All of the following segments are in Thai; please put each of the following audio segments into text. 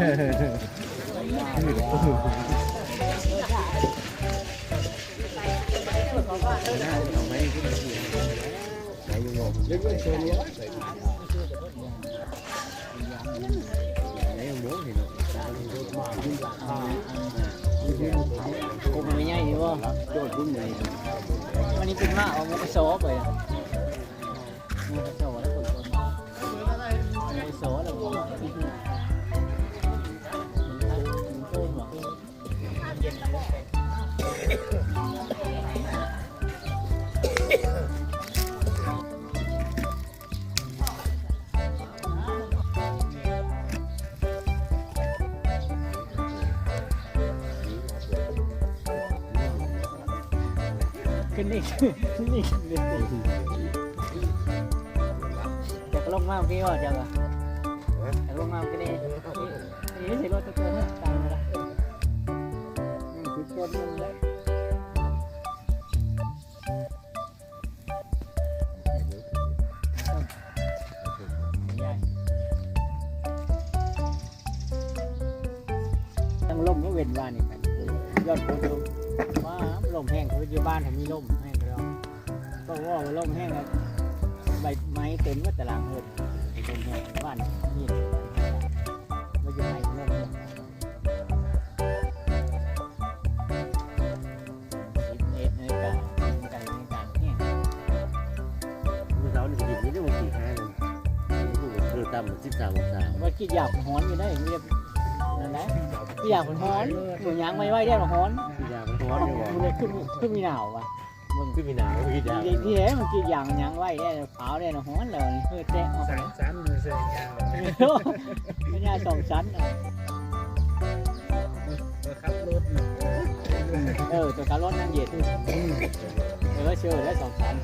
กูมันไม่ใหญ่ดีวะโดดพุ่ง นนี่ขึ้นนี่ขึ้นนี่จะลงมาพี่ว่าจากอะจะลงมาพี่นี่นี่ใช้รถตัวนี้ตามมาละชุดตัวนึงเลยลมก็เว้นบ้านนี่กันยอดโพดูว่าลมแห้งเขาอยู่บ้านเขามีลมแก็ว่าลมแห้งแล้วใบไม้เต็มก็ตารางเลยลมแห้งบ้านนี่ไม่จะไม้ลมแห้สิบเอ็ดนาฬิกานาฬิกานาฬิกาแห้งเมื่อเช้านี่กินนี่ได้มากี่แค่นึงเรือต่ำสิบสามองศาว่าคิดอยากหอนอยู่ได้เรียบนั่นแหละคิดอยากหอนหนูยังไม่ไหวได้หรอหอนพี่ยามันร้อนอยู่ขึ้นขึ้นมีหนาวว่ะ มึงขึ้นมีหนาวพี่ยาที่ที่แท้มันกินอย่างมันยังไหวได้เผาได้หรอหอนเลยเพื่อแจ้งออกสามชั้นมือเสียยาวไม่ใช่สองชั้นน่ะเออครับรถหนึ่งเออตัวการรถนั่งเย็นเออเชื่อได้สองชั้น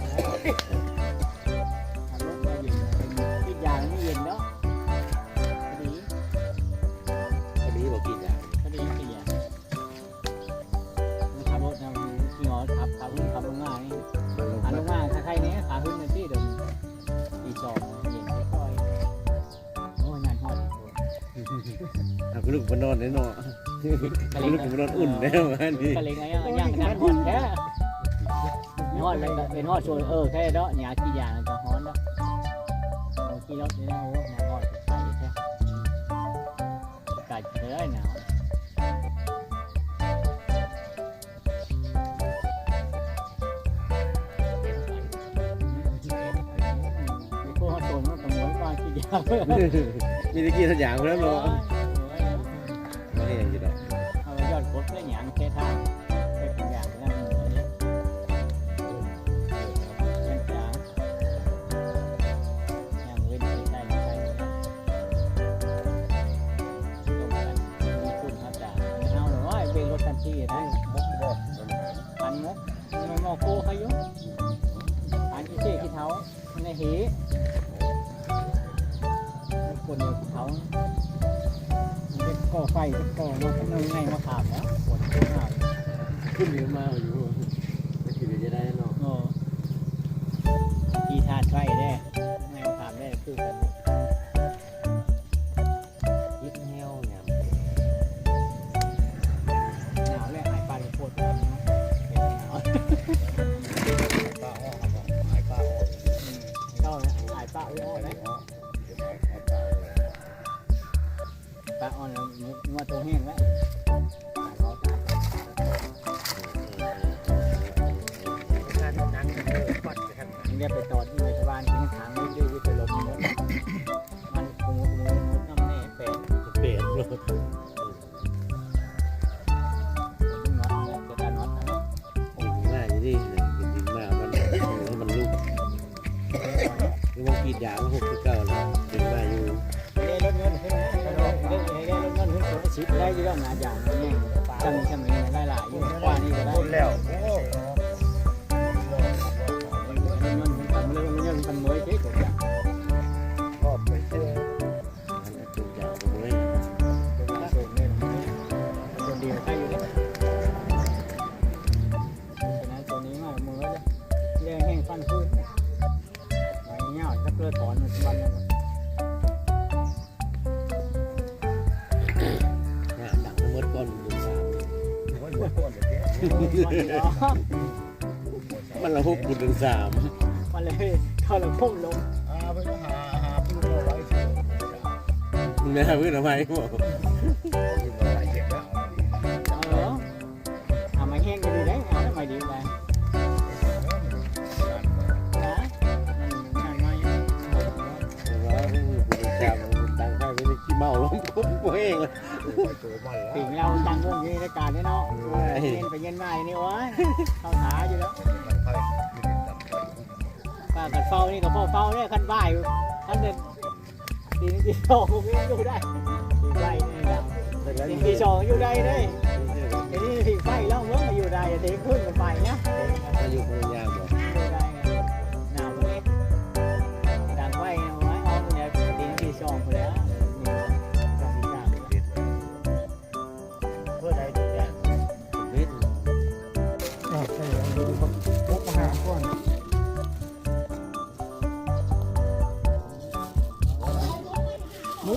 ถ้าคุณลูกมันนอนแน่นอนคุณลูกมันนอนอุ่นแน่วันนี้กะเลงไงย่างย่างงานฮอดแค่ฮอดเลยเป็นฮอดชวนเออแค่เนาะหยากี่อย่างจะฮอดเนาะเอากี่รถนี่นะโอ้งานฮอดใส่แค่กัดเลยหนาวมีพวกฮอดโซนมันก็เหมือนว่ากี่อย่างมีตะกี้สัญญาณแล้วเนาะ ไม่ได้ยังจะดอกเอายอดกดได้หยังแค่ทางเป็นอย่างนั้นเลยยังจะยังเว้นได้ไม่ใช่ตรงกันมีคุณครับจ่าเอาหรือว่าเวรถทันทีได้ปันมกมอมอโก้เขาอยู่ปันที่เจ๊ที่เท้าในเหคนเดียวที่เท้า ก่อไฟก็ก่อมาเป็นยังไงมาถามแล้วปวดหัวมากขึ้นเยอะมากอยู่ นี่มันกินยาหกสิบเก้าแล้วเป็นมาอยู่ได้รถเงินขึ้นนะได้รถเงินขึ้นสูงสิบได้เยอะนะอย่างนี้จำจำนี้ได้หลายอยู่กว่านี้ก็ได้คนแล้วันจุกยาผมเลยสูงเลยคนเดียวใครอ ช่วยถอนในกวันนั้หาดังทั้งหดก้อนหนึ่งสามมันละหกบุญหนึ่งสามมันเลยเขาละพุ่งลงแม่เพื่อนทำไมบอก ปุ๊บตัวเองเลยไปตัวมันๆแล้ถึงเราตั้งวงนี้รายการนี้เนาะเย็นไปเย็นมาอย่างนี้วะเข้าหาอยู่แล้วป้ากัดเฝ้านี่กับพ่อเฝ้าเนี่ยขั้นบ่ายขั้นเดินตีนี่ตีสองไม่อยู่ได้ตีไฟนี่นะตีตีสองอยู่ได้เลยทีนี้ตีไฟล่องรถมาออยู่ได้ตีขึ้นกันไปนะอายุมันยาวบ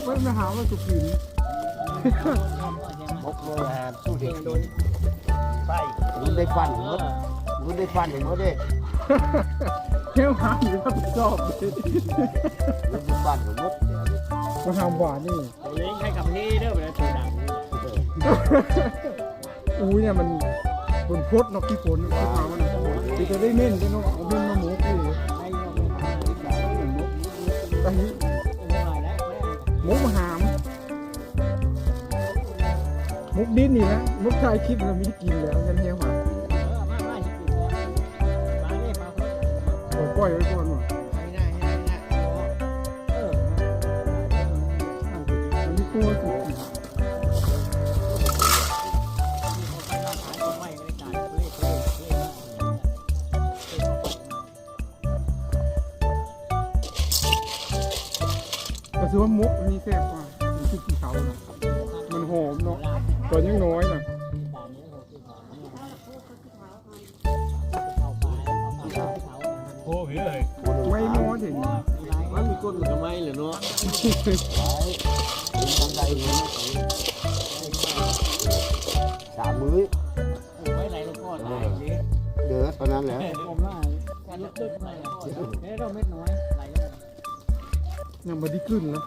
ไว้มาหาว่าสุกินมกโบราณสู้เด็กโดนไปมันได้ฟันหมดมันได้ฟันหมดเด้แค่หาอยู่รับผิดชอบเลยมันได้ฟันหมดมาหาหวานนี่เลี้ยงให้กับพี่เด้อไปแล้วตัวดำอุ้ยเนี่ยมันบนพดเนาะพี่ฝนขึ้นมามันคือจะได้เน้นด้วยเนาะเอาเน้นมาหมูพี่ให้เราไปหาตอนนี้ มูมาหาม มุกดิ้นนี่นะมุกชายคลิปเราไม่ได้กินแล้วยันเฮียหวานเออมามาจะกินแล้วมาเลยมาเพิ่มปล่อยปล่อยไว้ก่อนว่ะไม่ได้ไม่ได้ไม่ได้เอออันนี้กลัวสุกิ มุกอันนี้แซ่บกว่ามันคือกินเขานะมันหอมเนาะตอนยังน้อยน่ะโอ้ยเลยไม่น้อยเห็นมันมีก้นทำไมเหรอเนาะสามมื้อไม่ไหนลูกพ่อตายเดือดตอนนั้นและผมว่าวันลึกลึกไม่เนี่ยเราเม็ดน้อยไหลยังไม่ได้ขึ้นนะ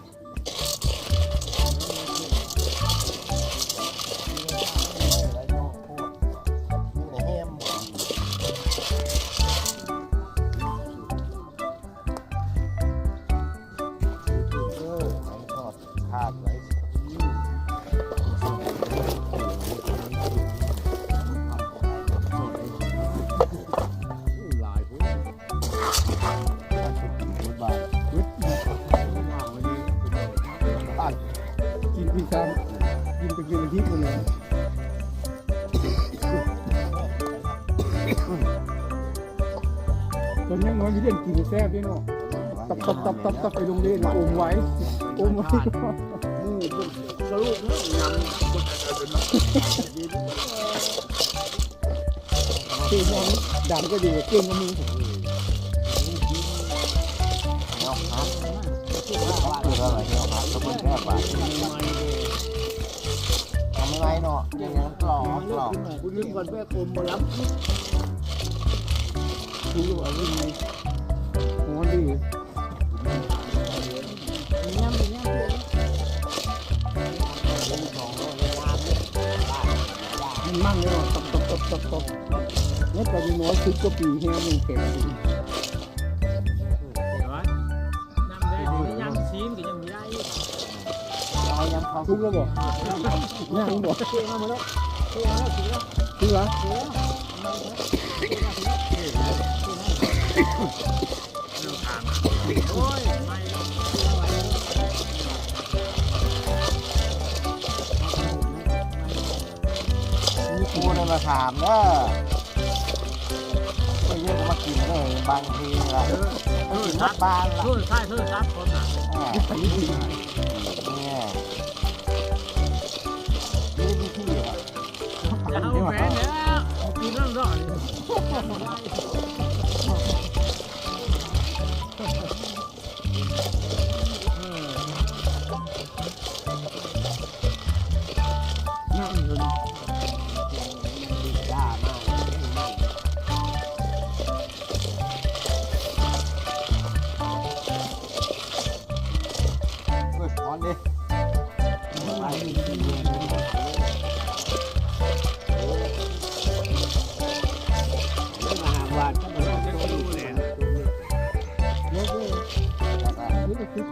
ซ่บด้วยเนาะตบตบตบตบตบไปโรงเรียนอมไว้อมไว้ก่สรุปนะยำคือยังดำก็ดีเก่งกับมือผมเอาฮะคืออะไรเอาฮะก็มันแค่บาททำไงเนาะย่างนั้นกรอบกรอบคุณลืมก่อนแม่คมมารับคือว่าเป็นไงห อยู่มันมั่งเลยเนาะตบตบตบตบตบแล้วตอนนี้น้อยสิบกว่าปีแห้งมันเดี๋ยววะย่ำได้เดี๋ยวย่ำซีนก็ยังไม่ได้เอายำข้าวทุกแล้วบอกย่างบอกเที่ยงมาแล้วเที่ยงแล้วถึงแล้วทุกแล้ว กกูได้มาถามเด้อไม่เยอะมากินเลยบางทีละเออกินซันับบบางละเพื่อใช่เพื่อซับคนอะอ่าอันนี้ดีเนี่ยนี่วิธีอะเอาแฟนแล้วกินเรื่องรอดนั่งอยู่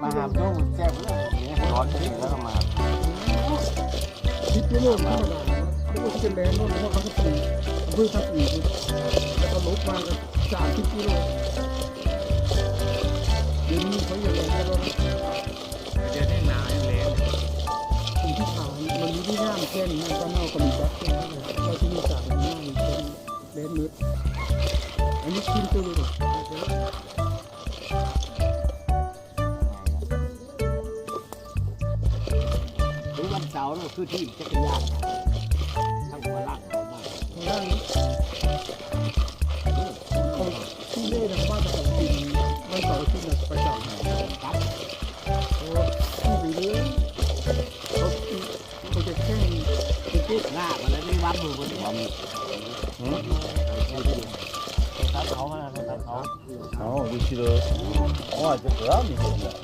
มาหาโจ้แซ่บเลยเนี่ยร้อนจริงแล้วก็มาคิดว่าโลกธรรมดาเขาก็จะแรงโน่นเพราะเขาก็ตีอำเภอทับอีกแล้วก็ลบมากันสามสิบกิโลเดี๋ยวนี้เขาอย่างไรก็ต้องเดี๋ยวนี้หนาวยังแรงสิ่งที่ขาวมันมีที่ห้ามแค่นี้ก็เน่ากับมีบัตรแค่นเราที่มีสามหน้ามีเป็นเลนมืดอันนี้กินตัวเลย หรือวันเสาเราคือที่จักรยานทั้งมาลักเอามาทางด้านนี้ที่เล่ทางบ้านของกินไม่ต่อที่นักประจำครับโอ้ที่ไปเรื่อเขาเขาจะแข่งเป็นที่หน้ามันแล้วนี่วัดมือคนนี้ความตัดเขามาตัดเขาเขาดูชิเลยโอ้ยจะเกลือมีคนละ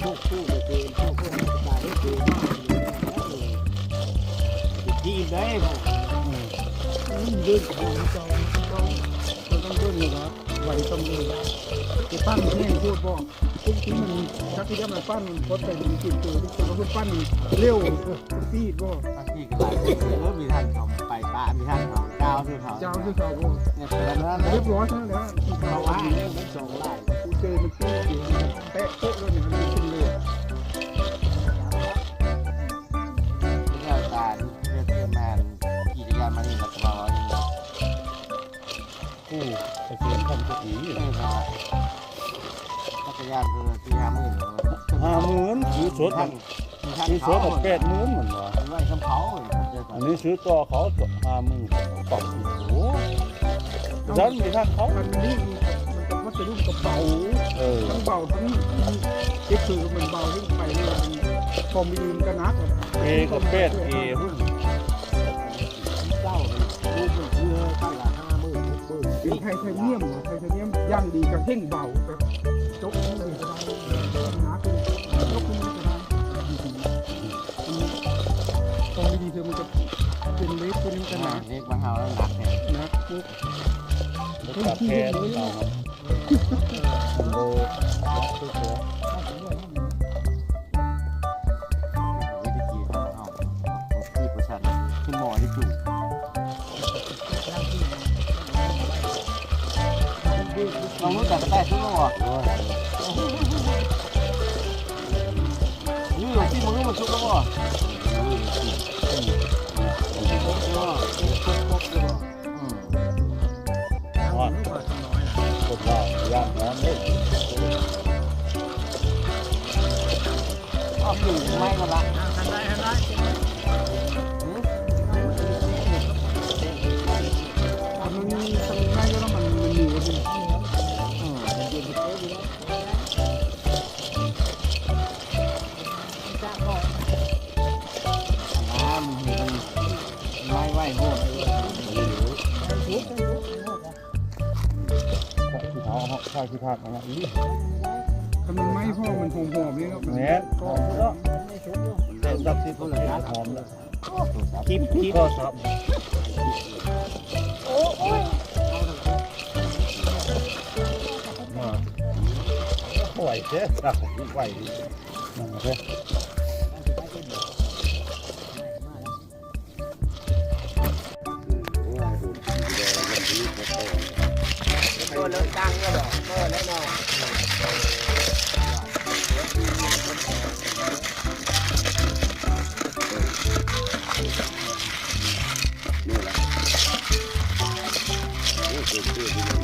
อะไรนี่นะพวกผู้ก็เกินพวกผู้ตายได้เกินมากทีมได้พวกเดินของจองต้องต้องเดินเลยครับไหวต้องเลยจะปั้นแห้งพูดบ่ทุกทีมันชักที่จะมาปั้นมันพดแต่มันจิตตัวที่ตัวปั้นเร็วปีดบ่บางทีก็หลายคนเออมีท่านเขาไปป้ามีท่านเขาเจ้าคือเขาเจ้าคือเขาบ่เนี่ยเป็นนั้นเรียบร้อยแล้วนะที่เพเขาว่าว่าเรื่องมันส่งไล่กูเจอมันปีดอยู่แปะโต๊ะแล้วเนี่ย การมานี่เราจะมานี่กู้ไปเสียนทำกุฏิเออครับจักรยานคือที่ห้าหมื่นห้าหมื่นซื้อสดท่ามันท่านซื้อสเขาดกับแปดหมื่นเหมือนวะไว้คำเขาอันนี้ซื้อต่อเขาห้าหมื่นปรับอีกโอ้ฉันมีท่านเขามันนี่มันก็วัสดุกับเบาเออทั้งเบาทั้งเอ็กซ์คือมันเบาที่ไปเลยพอมีลืมกันนักเอกับแปดเอหุ้น ลูกมันเพื่อเท่าละห้าหมื่นหกหมื่นเป็นไทเทเนียมไทเทเนียมย่างดีกับเท่งเบาแบบจกนี่เลยก็ได้นักเลยจกนี่ก็ได้ตอนดีเธอมันจะเป็นเล็กเป็นขนาดเล็กมางเฮาแล้วหนักเนี่ยนักปุ๊บแล้วตัดแทนเอาครับมันโลซื้อตัว ของรู้จักแต่ที่หมอนี่หลวงที่มึงมาชุกแล้วบ่าข้าวขี้ทากนะอีทำมันไม่พ่อมันหอมหอมนี่ครับแม่หอมแล้วไม่ทุกข์อยู่แต่ดับที่คนละหอมแล้วคลิปคลิปก็ซับมาไหวเจ๊อะไหวดิ คนแหละตัวเลิกตั้งก็บอกก็แน่นอน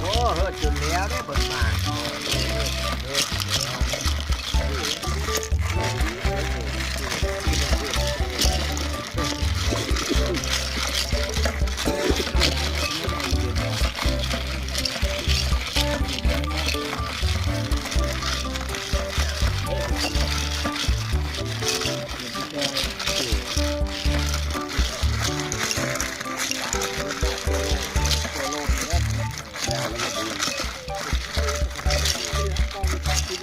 โอ้เฮิดจนแล้วได้ผลมา ก็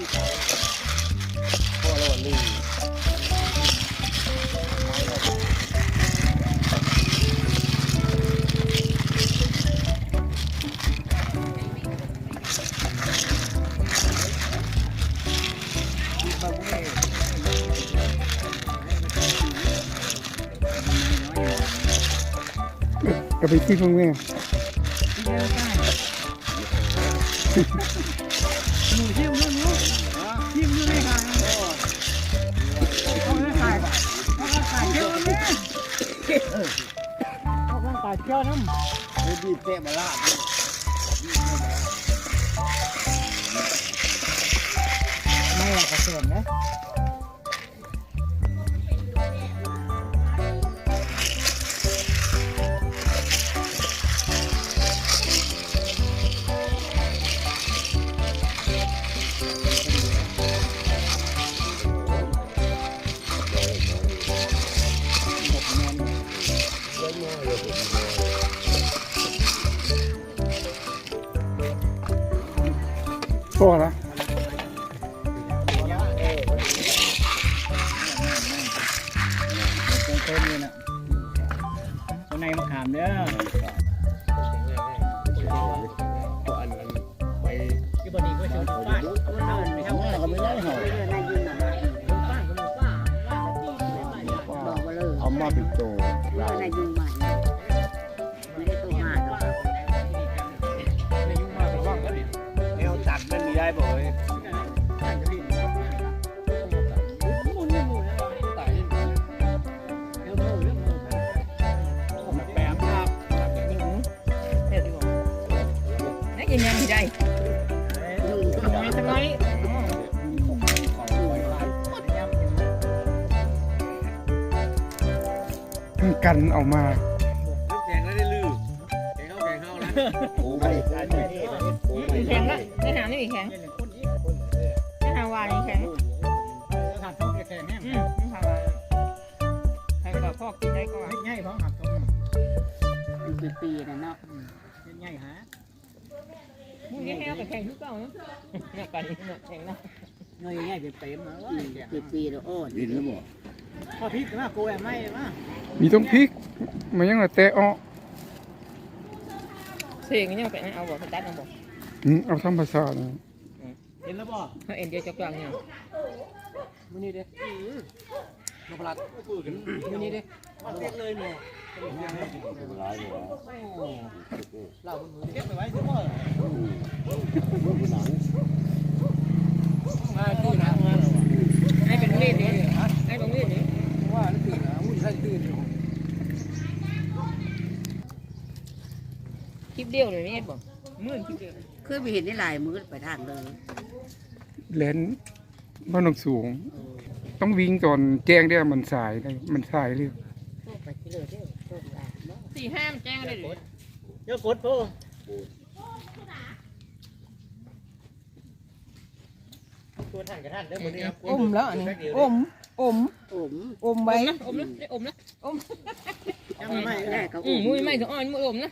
ไปที่เพิ่งแม่ เอะเลยเอาไม่ขายเยอะน้ำไม่บีเตะมาลาดไม่อยากกระเสือมนะ ก็ละเป็นต้นนี่นะคนในมะขามเด้อ กกินยังไม่ได้ทำไมทำไมมันกันออกมาแข่งแล้วได้ลือแข่งเข้าแข่งเข้าแล้วโอ้ไม่ใช่ไม่ใช่โอ้ไม่แข็ใช่งละไม่หาไม่มีแข็งไม่หาวานนี่แข็งหักท้องแข็งแห้งอืมไม่หาวานใครก็พ่อกินได้ก็ง่ายเพราะหักท้องเป็นปีๆนะเนาะเป็นง่ายฮะมึง แห้งกับแข็งทุกเก่าเนาะเนี่ยกันนี่แข็งนะง่ายง่ายเป็นเต็มนะเป็นปีๆแล้วอ้อนดินแล้วบ่พอพริกมาโกยไม่มามีต้องพริกมันยังละแต่อ้อเสียงนี่ไปเอาบอกไปตัดเอาบอกอืมเอาธรรมชาติเห็นแล้วบ่เขาเอ็นเดียวจกจังเนี่ยมื้อนี้เด้นพรัตน์มื้อนี้เด้มาเต็มเลยหนูร้ายเลยเราบนมือเก็บไปไว้ซื้อบ่หนังมาตื่นนะมาให้เป็นมีดนี่ให้เป็นมีดนี่ว่าตื่นนะหุ่นใส่ตื่นอยู่คลิปเดียวเลยนี่บอกมื่นคลิปเดียวเคยไปเห็นในหลายมือไปทางเลยแหลนบ้านหนองสูง ต้องวิ่งตอนแจ้งได้มันสายเลยมันสายเลย ไปที่เลยเด้อโชคลาเนาะสี่ห้ามแจ้งเลยเดี๋ยวกดพ่อตัวท่านกับท่านเด้อมื้อนี้อมแล้วอันนี้อมอมอมอมไว้อมนะอมนะอมนะอมยังไม่แรกก็อมมุ้ยไม่ถึงอ่อนมุ้ยอมนะ